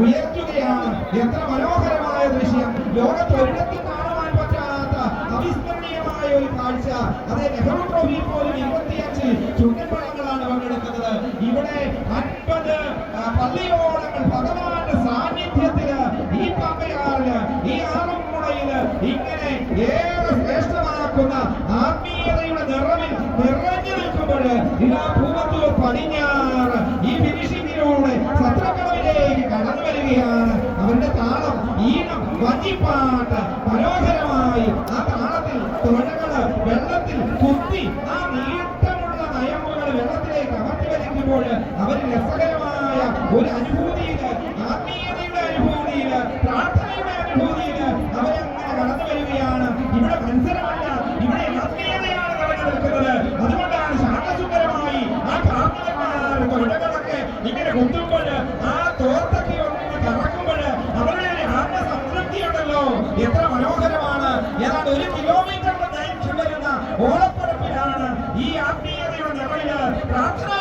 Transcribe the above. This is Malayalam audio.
ഉയർത്തുകയാണ്. എത്ര മനോഹരമായ ദൃശ്യം. ലോകത്ത് ഒരിടത്തും കാണുവാൻ പറ്റാത്ത അവിസ്മരണീയമായ ഒരു കാഴ്ച. അതെ നെഹ്റു ട്രോഫി പോലും ഇരുപത്തിയഞ്ച് ചുണ്ടൻപഴങ്ങളാണ് പങ്കെടുക്കുന്നത്. ഇവിടെ അൻപത് പള്ളിയോളങ്ങൾ ഭഗവാന്റെ സാന്നിധ്യത്തിൽ ഈ പമ്പയാറിൽ ഈ ആറന്മുളയിൽ ഇങ്ങനെ ഏറെ ശ്രേഷ്ഠമാക്കുന്ന ആത്മീയതയുടെ നിറവിൽ നിറഞ്ഞു നിൽക്കുമ്പോൾ ഇതാ ഈണം വഞ്ചിപ്പാട്ട് മനോഹരമായി ആ താളത്തിൽ തുഴകൾ വെള്ളത്തിൽ കുത്തി ആ നീട്ടമുള്ള നയമ്പുകൾ വെള്ളത്തിലേക്ക് അമർത്തി വലിക്കുമ്പോൾ അവർ രസകരമായ ഒരു അനുഭൂതിയിൽ ആത്മീയതയുടെ അനുഭൂതിയിൽ പ്രാർത്ഥനയുടെ അനുഭൂതിയിൽ അവരങ്ങനെ കടന്നു വരികയാണ്. ഇവിടെ മത്സരമല്ല ഇവിടെ ആത്മീയതയാണ് കടന്നു നിൽക്കുന്നത്. അതുകൊണ്ടാണ് ശാന്തസുന്ദരമായി ആ പ്രാർത്ഥനക്കാർ തുഴകളൊക്കെ ഇങ്ങനെ കുത്തുമ്പോൾ ആ എത്ര മനോഹരമാണ്. ഏതാണ്ട് ഒരു കിലോമീറ്ററിന്റെ ദൈർഘ്യം വരുന്ന ഓളപ്പരപ്പിലാണ് ഈ ആത്മീയതയുടെ നിറവിൽ പ്രാർത്ഥനാ